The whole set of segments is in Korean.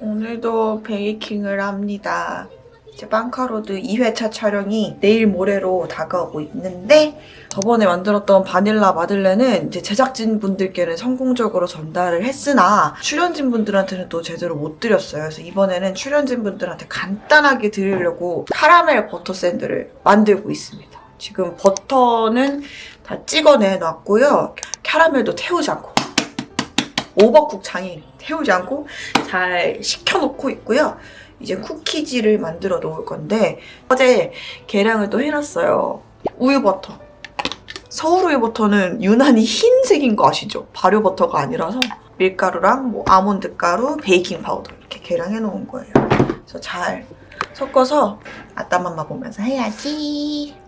오늘도 베이킹을 합니다. 이제 빵카로드 2회차 촬영이 내일 모레로 다가오고 있는데 저번에 만들었던 바닐라 마들렌은 이제 제작진 분들께는 성공적으로 전달을 했으나 출연진 분들한테는 또 제대로 못 드렸어요. 그래서 이번에는 출연진 분들한테 간단하게 드리려고 카라멜 버터 샌드를 만들고 있습니다. 지금 버터는 다 찍어내 놨고요. 캐러멜도 태우지 않고 오버쿡 장인 태우지 않고 잘 식혀놓고 있고요. 이제 쿠키지를 만들어 놓을 건데 어제 계량을 또 해놨어요. 우유 버터. 서울 우유 버터는 유난히 흰색인 거 아시죠? 발효 버터가 아니라서 밀가루랑 뭐 아몬드 가루, 베이킹 파우더 이렇게 계량해 놓은 거예요. 그래서 잘 섞어서 아따맘마 보면서 해야지.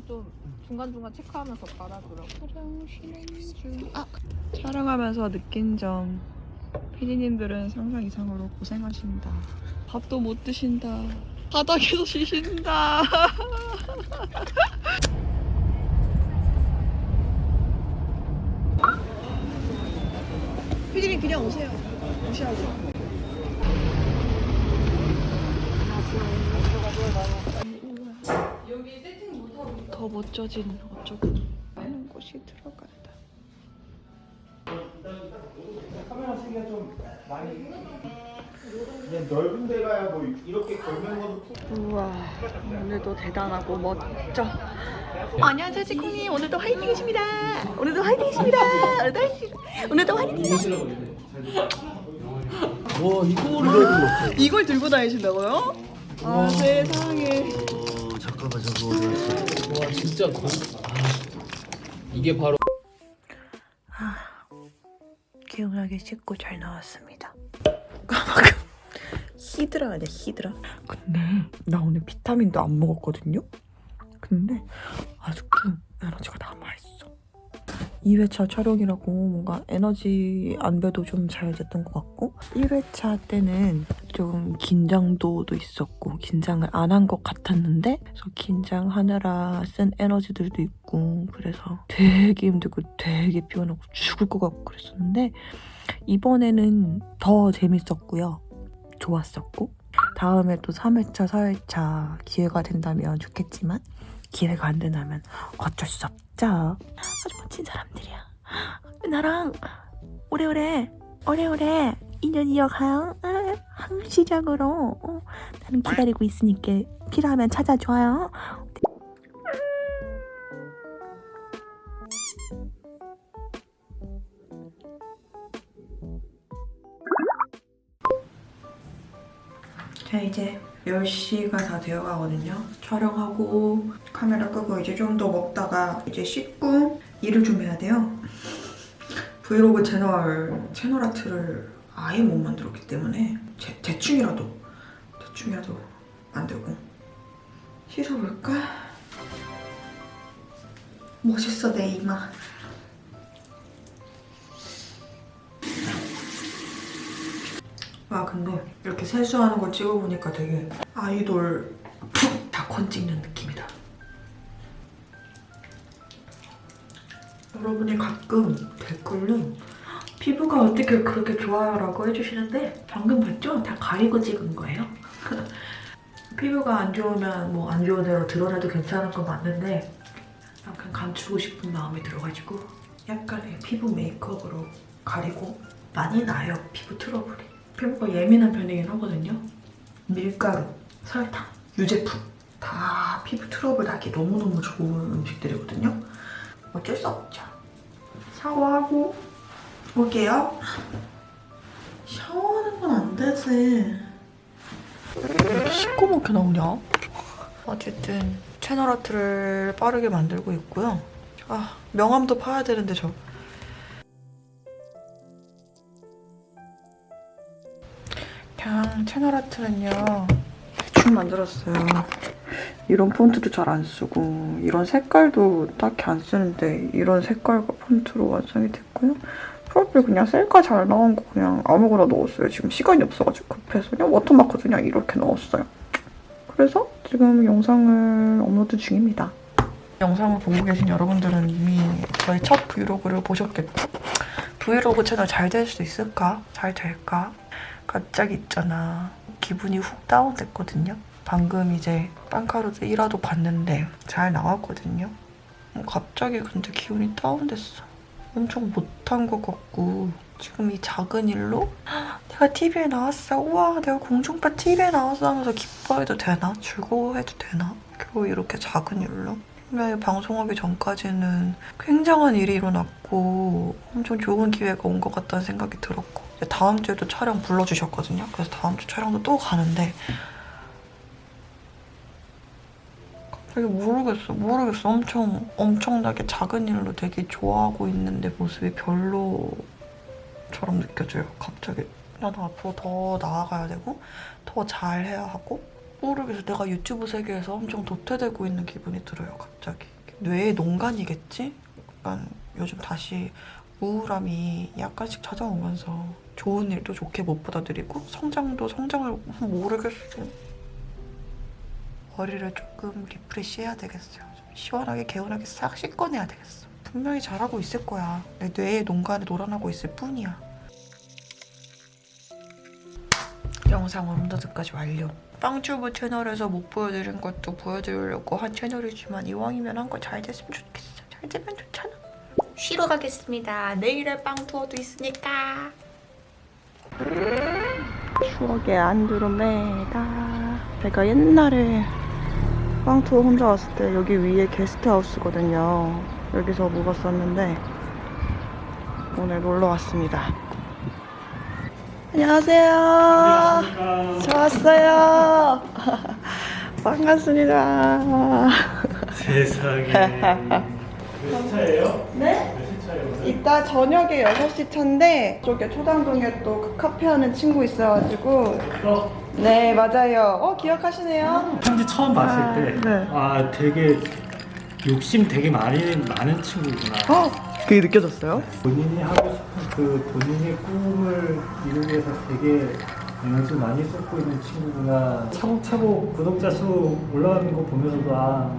배터리만 좀 중간중간 체크하면서 중. 아, 촬영하면서 느낀 점. 피디님들은 상상 이상으로 고생하신다. 밥도 못 드신다. 바닥에서 쉬신다. 피디님 그냥 오세요. 무시하고 더 멋져진 어쩌고. 하는 곳이 들어간다. 카메라 쓰기가 좀 많이 그냥 넓은 데 가야 뭐 이렇게 걸면 것도 우와 오늘도 대단하고 멋져. 안녕하세요 치콩님 오늘도 화이팅이십니다. 오늘도 화이팅이십니다. 오늘도 화이팅. 오늘도 화이팅. 와 이거를 이걸 들고 다니신다고요? 아 세상에 저거? 와 진짜 고... 아, 이게 바로 개운하게 씻고 잘 나왔습니다. 히드라 아니야 히드라. 근데 나 오늘 비타민도 안 먹었거든요? 근데 아직도 에너지가 남아있어 2회차 촬영이라고 뭔가 에너지 안배도 좀 잘 됐던 것 같고 1회차 때는 좀 긴장도도 있었고 긴장을 안 한 것 같았는데 그래서 긴장하느라 쓴 에너지들도 있고 그래서 되게 힘들고 되게 피곤하고 죽을 것 같고 그랬었는데 이번에는 더 재밌었고요. 좋았었고 다음에 또 3회차 4회차 기회가 된다면 좋겠지만 기회가 안 된다면 어쩔 수 없죠 아주 멋진 사람들이야. 나랑 오래오래 오래오래 인연 이어가요. 아, 한국 시작으로. 어, 나는 기다리고 있으니까 필요하면 찾아줘요. 자 이제 10시가 다 되어 가거든요. 촬영하고 카메라 끄고 이제 좀 더 먹다가 이제 씻고 일을 좀 해야 돼요. 브이로그 채널 채널 아트를 아예 못 만들었기 때문에 제, 대충이라도 대충이라도 만들고. 씻어볼까? 멋있어 내 이마. 아 근데 이렇게 세수하는 거 찍어보니까 되게 아이돌 푹 다콘 찍는 느낌 여러분이 가끔 댓글로 피부가 어떻게 그렇게 좋아요 라고 해주시는데 방금 봤죠? 다 가리고 찍은 거예요. 피부가 안 좋으면 뭐 안 좋은 대로 드러내도 괜찮은 건 맞는데 약간 감추고 싶은 마음이 들어가지고 약간의 피부 메이크업으로 가리고 많이 나요 피부 트러블이 피부가 예민한 편이긴 하거든요 밀가루, 설탕, 유제품 다 피부 트러블 나기 너무너무 좋은 음식들이거든요 어쩔 수 없죠 샤워하고 올게요 샤워하는 건 안 되지 시꺼멓게 나오냐? 어쨌든 채널 아트를 빠르게 만들고 있고요. 아 명함도 파야 되는데 저. 그냥 채널 아트는요 대충 만들었어요. 이런 폰트도 잘 안 쓰고 이런 색깔도 딱히 안 쓰는데 이런 색깔과 폰트로 완성이 됐고요. 프로필 그냥 셀카 잘 나온 거 그냥 아무거나 넣었어요. 지금 시간이 없어가지고 급해서 그냥 워터마크 그냥 이렇게 넣었어요. 그래서 지금 영상을 업로드 중입니다. 영상을 보고 계신 여러분들은 이미 저의 첫 브이로그를 보셨겠죠? 브이로그 채널 잘 될 수 있을까? 잘 될까? 갑자기 있잖아. 기분이 훅 다운됐거든요. 방금 이제 빵카로드 1화도 봤는데 잘 나왔거든요. 어, 갑자기 근데 기분이 다운됐어. 엄청 못한 것 같고 지금 이 작은 일로 "헉, 내가 TV에 나왔어. 우와 내가 공중파 TV에 나왔어 하면서 기뻐해도 되나? 즐거워해도 되나? 겨우 이렇게 작은 일로? 방송하기 전까지는 굉장한 일이 일어났고 엄청 좋은 기회가 온 것 같다는 생각이 들었고 다음 주에도 촬영 불러주셨거든요. 그래서 다음 주 촬영도 또 가는데 갑자기 모르겠어 모르겠어. 엄청 엄청나게 작은 일로 되게 좋아하고 있는데 모습이 별로처럼 느껴져요. 갑자기 나도 앞으로 더 나아가야 되고 더 잘해야 하고 모르겠어. 내가 유튜브 세계에서 엄청 도태되고 있는 기분이 들어요 갑자기. 뇌의 농간이겠지? 약간 요즘 다시 우울함이 약간씩 찾아오면서 좋은 일도 좋게 못 받아들이고 성장도 성장을 모르겠어 머리를 조금 리프레시 해야 되겠어요. 좀 시원하게 개운하게 싹 씻어내야 되겠어. 분명히 잘하고 있을 거야. 내 뇌의 농간에 놀아나고 있을 뿐이야. 영상 업로드까지 완료. 빵튜브 채널에서 못 보여드린 것도 보여드리려고 한 채널이지만 이왕이면 한 거 잘 됐으면 좋겠어. 잘 되면 좋잖아. 쉬러 가겠습니다. 내일에 빵 투어도 있으니까. 추억의 안드로메다. 제가 옛날에 빵 투어 혼자 왔을 때 여기 위에 게스트하우스거든요. 여기서 묵었었는데 오늘 놀러 왔습니다. 안녕하세요. 저 왔어요. 반갑습니다. 세상에. 몇 시차예요? 네? 이따 저녁에 6시 차인데 저기 초당동에 또 그 카페 하는 친구 있어가지고 어, 네 맞아요. 어 기억하시네요? 편지 처음 봤을 아, 때, 네. 아, 되게 욕심 되게 많이 많은 친구구나. 어 그게 느껴졌어요? 본인이 하고 싶은 그 본인의 꿈을 이루기 위해서 되게 에너지 많이 쏟고 있는 친구구나. 차곡차곡 구독자 수 올라가는 거 보면서도 아,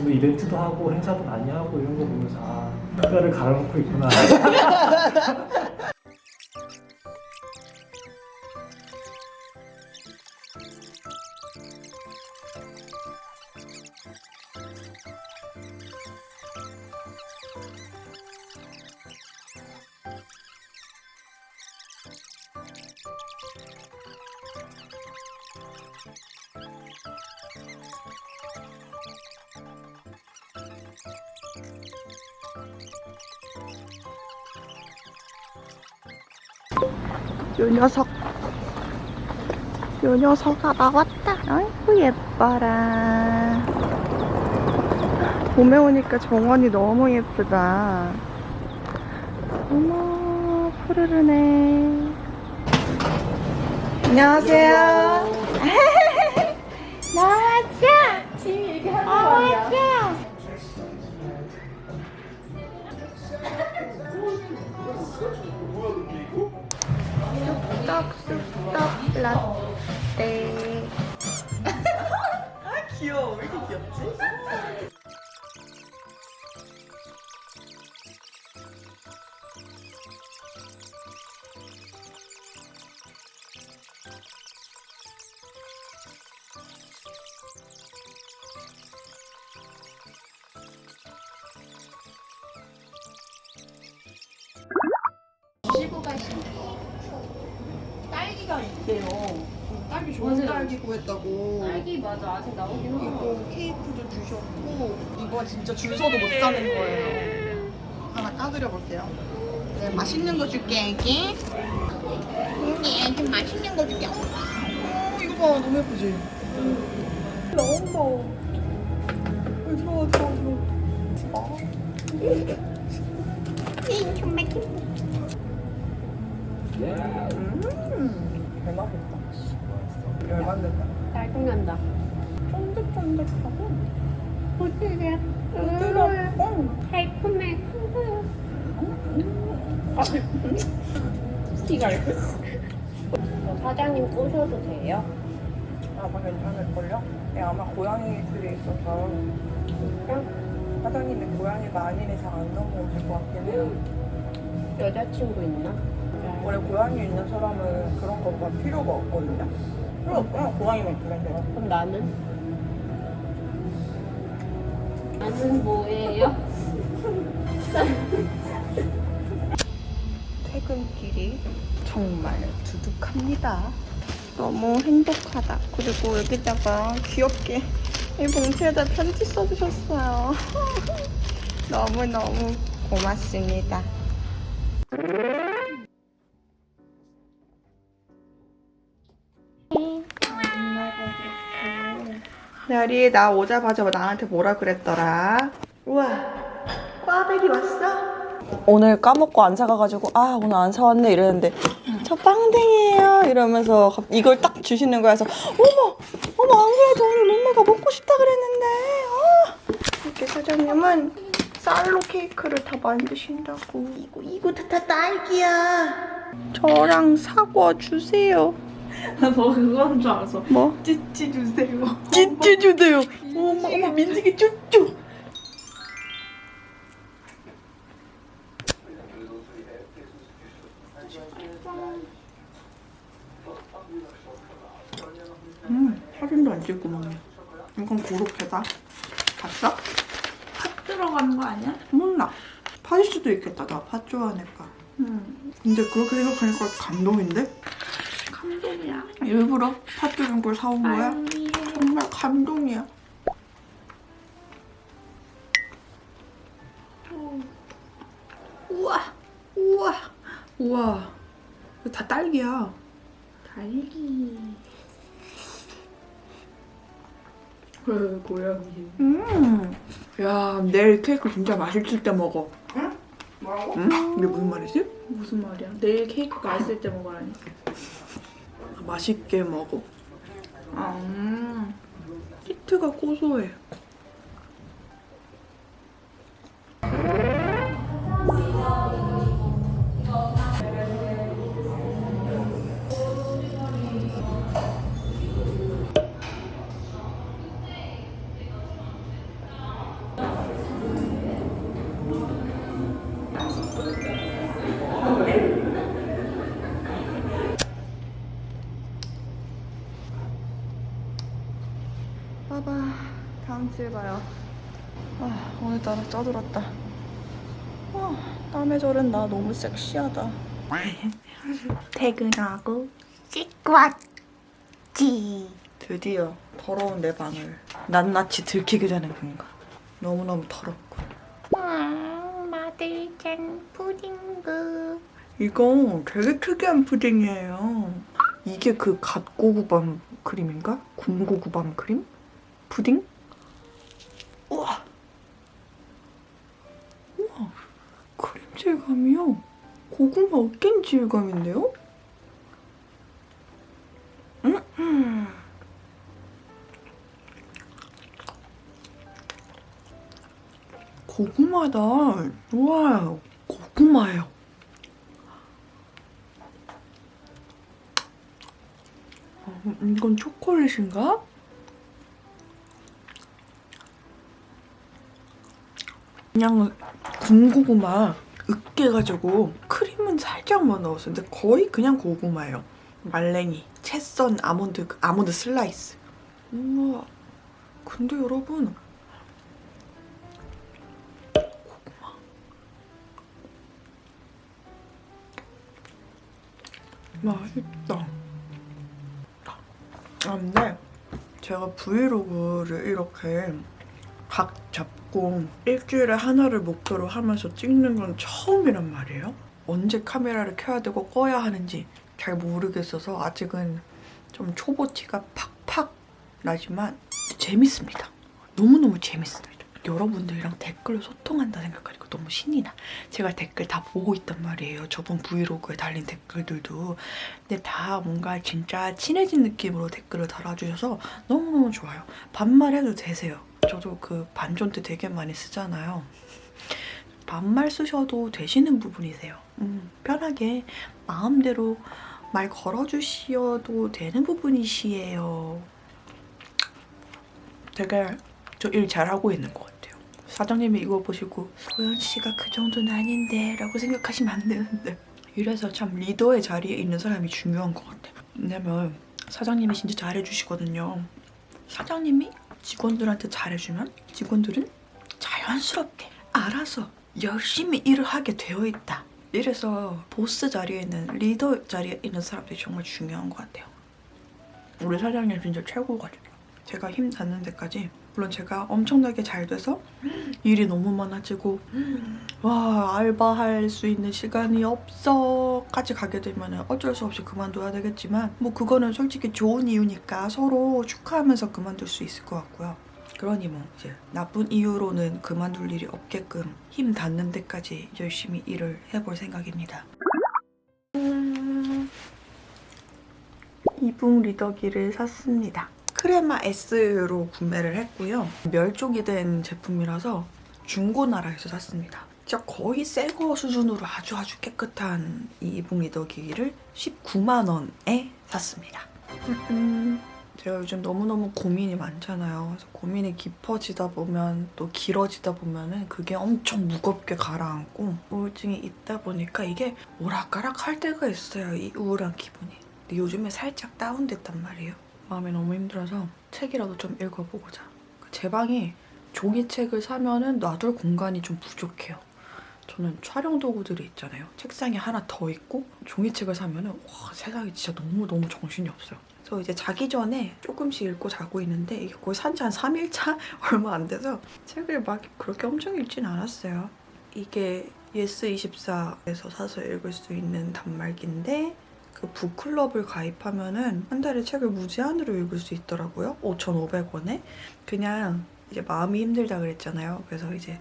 뭐 이벤트도 하고 행사도 많이 하고 이런 거 보면서 아, 뼈를 갈아놓고 있구나. 요 녀석. 요 녀석아 나왔다. 아이고 예뻐라. 봄에 오니까 정원이 너무 예쁘다. 어머 푸르르네. 안녕하세요. 나왔죠? 지금 얘기하는 거 아니야? 딸기 좋은 맞아요. 딸기 구했다고. 딸기 맞아 아직 나오긴 하고 이거 케이크도 주셨고 이거 진짜 줄 서도 못 사는 거예요. 하나 까드려 볼게요. 네, 맛있는 거 줄게, 애기. 응, 좀 맛있는 거 줄게. 어, 이거 봐, 너무 예쁘지? 나온다. 여기 들어와, 들어와, 들어와. 아. 정말 음, 잘 맛있다. 열받는다. 딸꾹난다. 쫀득쫀득하고 부드러 부드럽고 달콤해. 스티걸. 사장님 꼬셔도 돼요? 아마 괜찮을걸요? 네, 아마 고양이들이 있어서. 사장님이 고양이가 아닌 이상 안 넘어오실 것 같긴 해요. 여자친구 있나? 원래 고양이 있는 사람은 그런 거가 필요가 없거든요 필요 없구나 고양이만 있으면 돼요 그럼 나는? 나는 뭐예요? 퇴근길이 정말 두둑합니다. 너무 행복하다. 그리고 여기다가 귀엽게 이 봉투에다 편지 써주셨어요. 너무너무 고맙습니다 별이 나 오자마자 나한테 뭐라 그랬더라? 우와 꽈배기 왔어? 오늘 까먹고 안 사가가지고 아 오늘 안 사왔네 이랬는데 저 빵댕이에요? 이러면서 갑- 이걸 딱 주시는 거여서 어머 어머 안 그래도 오늘 룸메가 먹고 싶다 그랬는데. 아! 이렇게 사장님은 쌀로 케이크를 다 만드신다고. 이거 이거 다 딸기야. 저랑 사과 주세요 너 그거인 줄 알았어. 뭐? 찌찌 주세요. 찌찌 주세요 어머 어머 민지기 쭈쭈 음, 사진도 안 찍고 먹네. 이건 고로케다. 봤어? 팥 들어가는 거 아니야? 몰라. 팥일 수도 있겠다. 나 팥 좋아하니까. 응. 근데 그렇게 생각하니까 감동인데? 감동이야. 일부러 팥 들은 걸 사온 거야? 아니에요. 정말 감동이야. 우와, 우와, 우와. 이거 다 딸기야. 달기. 그 고양이. 음. 야, 내일 케이크 진짜 맛있을 때 먹어. 응? 뭐라고? 응? 이게 무슨 말이지? 무슨 말이야? 내일 케이크가 있을 때 먹으라니. 맛있게 먹어. 아, 음. 히트가 고소해. 주에 봐요. 아, 오늘따라 짜들었다. 아, 땀에 절은 나 너무 섹시하다. 퇴근하고 씻고 왔지. 드디어 더러운 내 방을 낱낱이 들키게 되는 건가. 너무너무 더럽고. 음, 마들짠 푸딩그 이거 되게 특이한 푸딩이에요. 이게 그 갓고구밤 크림인가? 군고구밤 크림? 푸딩? 우와! 우와! 크림 질감이요. 고구마 으깬 질감인데요? 음, 음. 고구마다. 우와, 고구마예요. 음, 이건 초콜릿인가? 그냥 군고구마 으깨가지고 크림은 살짝만 넣었어요. 근데 거의 그냥 고구마예요. 말랭이, 채썬 아몬드 아몬드 슬라이스. 우와. 근데 여러분 고구마 맛있다. 아, 근데 제가 브이로그를 이렇게 각 잡고 일주일에 하나를 목표로 하면서 찍는 건 처음이란 말이에요. 언제 카메라를 켜야 되고 꺼야 하는지 잘 모르겠어서 아직은 좀 초보 티가 팍팍 나지만 재밌습니다. 너무너무 재밌습니다. 여러분들이랑 댓글로 소통한다 생각하니까 너무 신이 나. 제가 댓글 다 보고 있단 말이에요. 저번 브이로그에 달린 댓글들도. 근데 다 뭔가 진짜 친해진 느낌으로 댓글을 달아주셔서 너무너무 좋아요. 반말해도 되세요. 저도 그 반존 때 되게 많이 쓰잖아요. 반말 쓰셔도 되시는 부분이세요. 음, 편하게 마음대로 말 걸어주셔도 되는 부분이시에요. 되게 저 일 잘하고 있는 것 같아요. 사장님이 이거 보시고 소연 씨가 그 정도는 아닌데 라고 생각하시면 안 되는데 이래서 참 리더의 자리에 있는 사람이 중요한 것 같아요. 왜냐면 사장님이 진짜 잘해주시거든요. 사장님이 직원들한테 잘해주면 직원들은 자연스럽게 알아서 열심히 일을 하게 되어 있다. 이래서 보스 자리에 있는 리더 자리에 있는 사람들이 정말 중요한 것 같아요. 우리 사장님 진짜 최고거든요. 제가 힘 닿는 데까지 물론 제가 엄청나게 잘 돼서 일이 너무 많아지고 와 알바할 수 있는 시간이 없어 까지 가게 되면 어쩔 수 없이 그만둬야 되겠지만 뭐 그거는 솔직히 좋은 이유니까 서로 축하하면서 그만둘 수 있을 것 같고요. 그러니 뭐 이제 나쁜 이유로는 그만둘 일이 없게끔 힘 닿는 데까지 열심히 일을 해볼 생각입니다. 음, 이붕 리더기를 샀습니다. 크레마 S로 구매를 했고요. 멸종이 된 제품이라서 중고나라에서 샀습니다. 진짜 거의 새 거 수준으로 아주 아주 깨끗한 이 이붕 리더기를 19만 원에 샀습니다. 음, 제가 요즘 너무너무 고민이 많잖아요. 그래서 고민이 깊어지다 보면 또 길어지다 보면은 그게 엄청 무겁게 가라앉고 우울증이 있다 보니까 이게 오락가락 할 때가 있어요. 이 우울한 기분이. 근데 요즘에 살짝 다운됐단 말이에요. 마음이 너무 힘들어서 책이라도 좀 읽어보고자. 제 방이 종이책을 사면은 놔둘 공간이 좀 부족해요. 저는 촬영 도구들이 있잖아요. 책상에 하나 더 있고 종이책을 사면은 와 세상에 진짜 너무 너무 정신이 없어요. 그래서 이제 자기 전에 조금씩 읽고 자고 있는데 이게 거의 산지 한 3일차 얼마 안 돼서 책을 막 그렇게 엄청 읽진 않았어요. 이게 예스24에서 사서 읽을 수 있는 단말기인데 그 북클럽을 가입하면은 한 달에 책을 무제한으로 읽을 수 있더라고요. 5,500원에. 그냥 이제 마음이 힘들다 그랬잖아요. 그래서 이제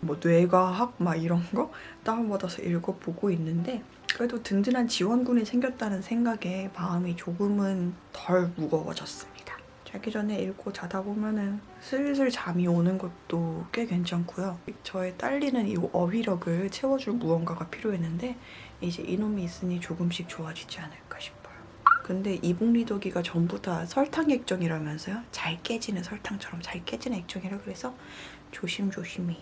뭐 뇌과학 막 이런 거 다운받아서 읽어보고 있는데 그래도 든든한 지원군이 생겼다는 생각에 마음이 조금은 덜 무거워졌습니다. 자기 전에 읽고 자다 보면은 슬슬 잠이 오는 것도 꽤 괜찮고요. 저의 딸리는 이 어휘력을 채워줄 무언가가 필요했는데 이제 이놈이 있으니 조금씩 좋아지지 않을까 싶어요. 근데 이북리더기가 전부 다 설탕 액정이라면서요? 잘 깨지는 설탕처럼 잘 깨지는 액정이라 그래서 조심조심히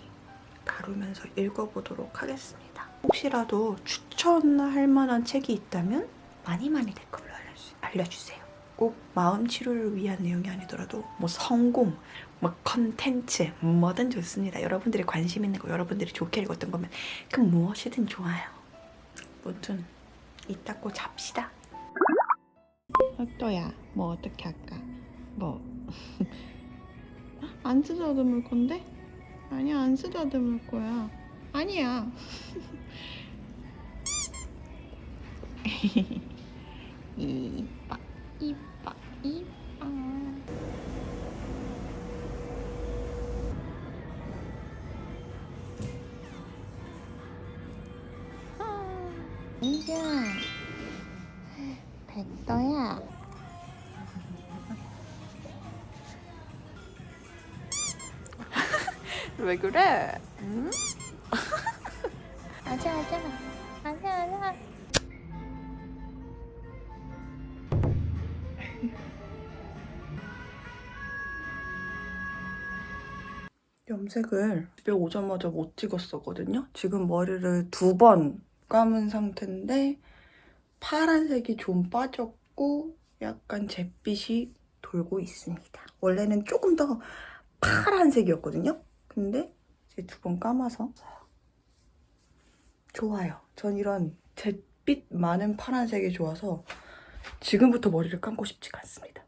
다루면서 읽어보도록 하겠습니다. 혹시라도 추천할 만한 책이 있다면 많이 많이 댓글로 알려주- 알려주세요. 꼭 마음 치료를 위한 내용이 아니더라도 뭐 성공, 뭐 컨텐츠 뭐든 좋습니다. 여러분들이 관심 있는 거, 여러분들이 좋게 읽었던 거면 그 무엇이든 좋아요. 무튼 이따고 잡시다. 혁도야, 뭐 어떻게 할까? 뭐 안 쓰다듬을 건데? 아니야, 안 쓰다듬을 거야. 아니야. 이빠, 이빠, 이빠. 이제 백도야. 왜 그래? 응? 염색을 집에 오자마자 못 찍었었거든요. 지금 머리를 두 번 감은 상태인데 파란색이 좀 빠졌고 약간 잿빛이 돌고 있습니다. 원래는 조금 더 파란색이었거든요. 근데 이제 두 번 감아서 좋아요. 전 이런 잿빛 많은 파란색이 좋아서 지금부터 머리를 감고 싶지가 않습니다.